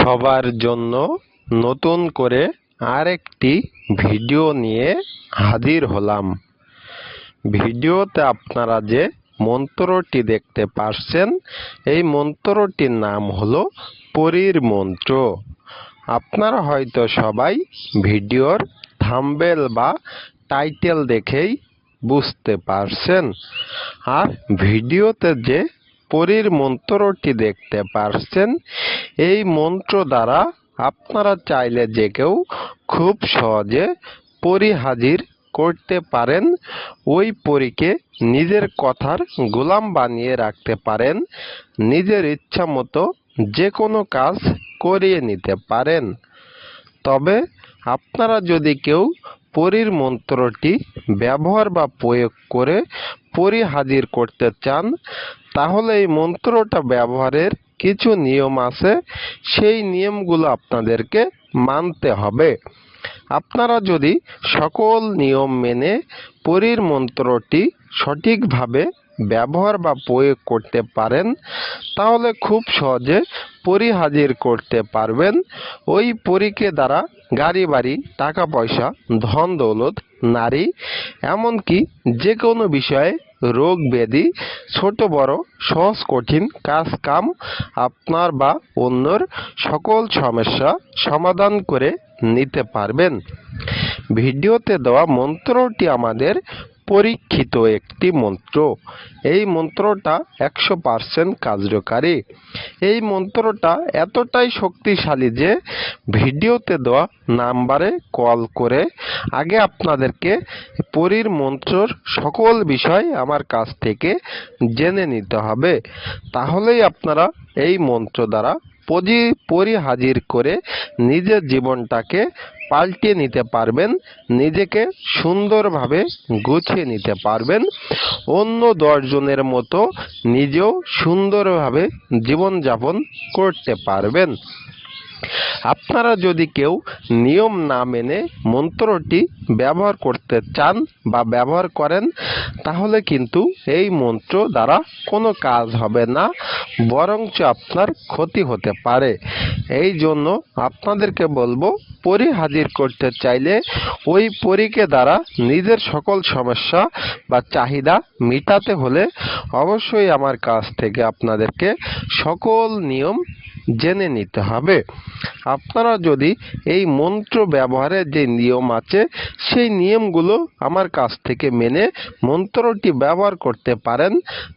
সবার জন্য নতুন করে আরেকটি ভিডিও নিয়ে হাজির হলাম। ভিডিওতে আপনারা যে মন্ত্রটি দেখতে পাচ্ছেন এই মন্ত্রটির নাম হলো পরীর মন্ত্র। আপনারা হয়তো সবাই ভিডিওর থাম্বেল বা টাইটেল দেখেই বুঝতে পারছেন। আর ভিডিওতে যে পরীর মন্ত্রটি দেখতে পারছেন। এই মন্ত্র দ্বারা আপনারা চাইলে যে কেউ খুব সহজে পরী হাজির করতে পারেন। ওই পরীকে নিজের কথার গোলাম বানিয়ে রাখতে পারেন। নিজের ইচ্ছা মতো যে কোনো কাজ করিয়ে নিতে পারেন। তবে আপনারা যদি কেউ পরীর মন্ত্রটি ব্যবহার বা প্রয়োগ করে পরী হাজির করতে চান, তাহলে এই মন্ত্রটা ব্যবহারের কিছু নিয়ম আছে। সেই নিয়মগুলো আপনাদেরকে মানতে হবে। আপনারা যদি সকল নিয়ম মেনে পরীর মন্ত্রটি সঠিকভাবে ব্যবহার বা প্রয়োগ করতে পারেন, তাহলে খুব সহজে পরী হাজির করতে পারবেন। ওই পরীকে দ্বারা গাড়ি, বাড়ি, টাকা, পয়সা, ধন, দৌলত, নারী, এমনকি যে কোনো বিষয়ে রোগ, ব্যাধি, ছোট, বড়, সহজ, কঠিন কাজ কাম আপনার বা অন্যর সকল সমস্যা সমাধান করে নিতে পারবেন। ভিডিওতে দেওয়া মন্ত্রটি আমাদের পরীক্ষিত একটি মন্ত্র। এই মন্ত্রটা একশো পার্সেন্ট কার্যকারী। এই মন্ত্রটা এতটাই শক্তিশালী যে ভিডিওতে দেওয়া নাম্বারে কল করে আগে আপনাদেরকে পরীর মন্ত্রর সকল বিষয় আমার কাছ থেকে জেনে নিতে হবে। তাহলেই আপনারা এই মন্ত্র দ্বারা পরি হাজির করে নিজের জীবনটাকে পাল্টে নিতে পারবেন, নিজেকে সুন্দরভাবে গুছিয়ে নিতে পারবেন। অন্য দশজনের মতো নিজেও সুন্দরভাবে জীবনযাপন করতে পারবেন। আপনারা যদি কেউ নিয়ম না মেনে মন্ত্রটি ব্যবহার করতে চান বা ব্যবহার করেন, তাহলে কিন্তু এই মন্ত্র দ্বারা কোনো কাজ হবে না, বরঞ্চ আপনার ক্ষতি হতে পারে। এই জন্য আপনাদেরকে বলব পরি হাজির করতে চাইলে ওই পরীকে দ্বারা নিজের সকল সমস্যা বা চাহিদা মেটাতে হলে অবশ্যই আমার কাছ থেকে আপনাদেরকে সকল নিয়ম জেনে নিতে হবে। আপনারা যদি এই মন্ত্র ব্যবহারের যে নিয়ম আছে, সেই নিয়মগুলো আমার কাছ থেকে মেনে মন্ত্রটি ব্যবহার করতে পারেন,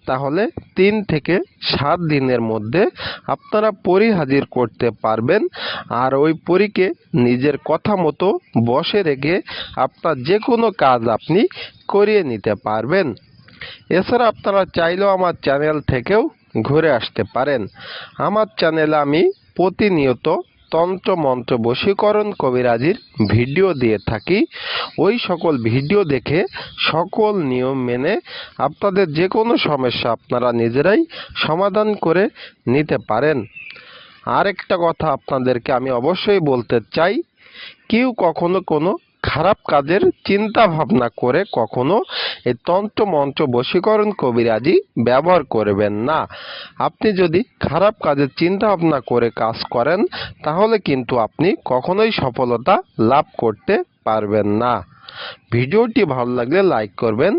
তাহলে তিন থেকে সাত দিনের মধ্যে আপনারা পরি হাজির করতে পারবেন। আর ওই পরীকে নিজের কথা মতো বসে রেখে আপনার যে কোনো কাজ আপনি করিয়ে নিতে পারবেন। এছাড়া আপনারা চাইলেও আমার চ্যানেল থেকেও ঘুরে আসতে পারেন। আমার চ্যানেলে আমি প্রতিনিয়ত তন্ত্র মন্ত্র বশীকরণ কবিরাজির ভিডিও দিয়ে থাকি। ওই সকল ভিডিও দেখে সকল নিয়ম মেনে আপনাদের যে কোনো সমস্যা আপনারা নিজেরাই সমাধান করে নিতে পারেন। আরেকটা কথা আপনাদেরকে আমি অবশ্যই বলতে চাই, কেউ কখনো কোনো খারাপ কাজের চিন্তা ভাবনা করে কখনো এই তন্ত্র মন্ত্র বশীকরণ কবিরাজি ব্যবহার করবেন না। আপনি যদি খারাপ কাজের চিন্তা ভাবনা করে কাজ করেন, তাহলে কিন্তু আপনি কখনোই সফলতা লাভ করতে পারবেন না। ভিডিওটি ভালো লাগলে লাইক করবেন।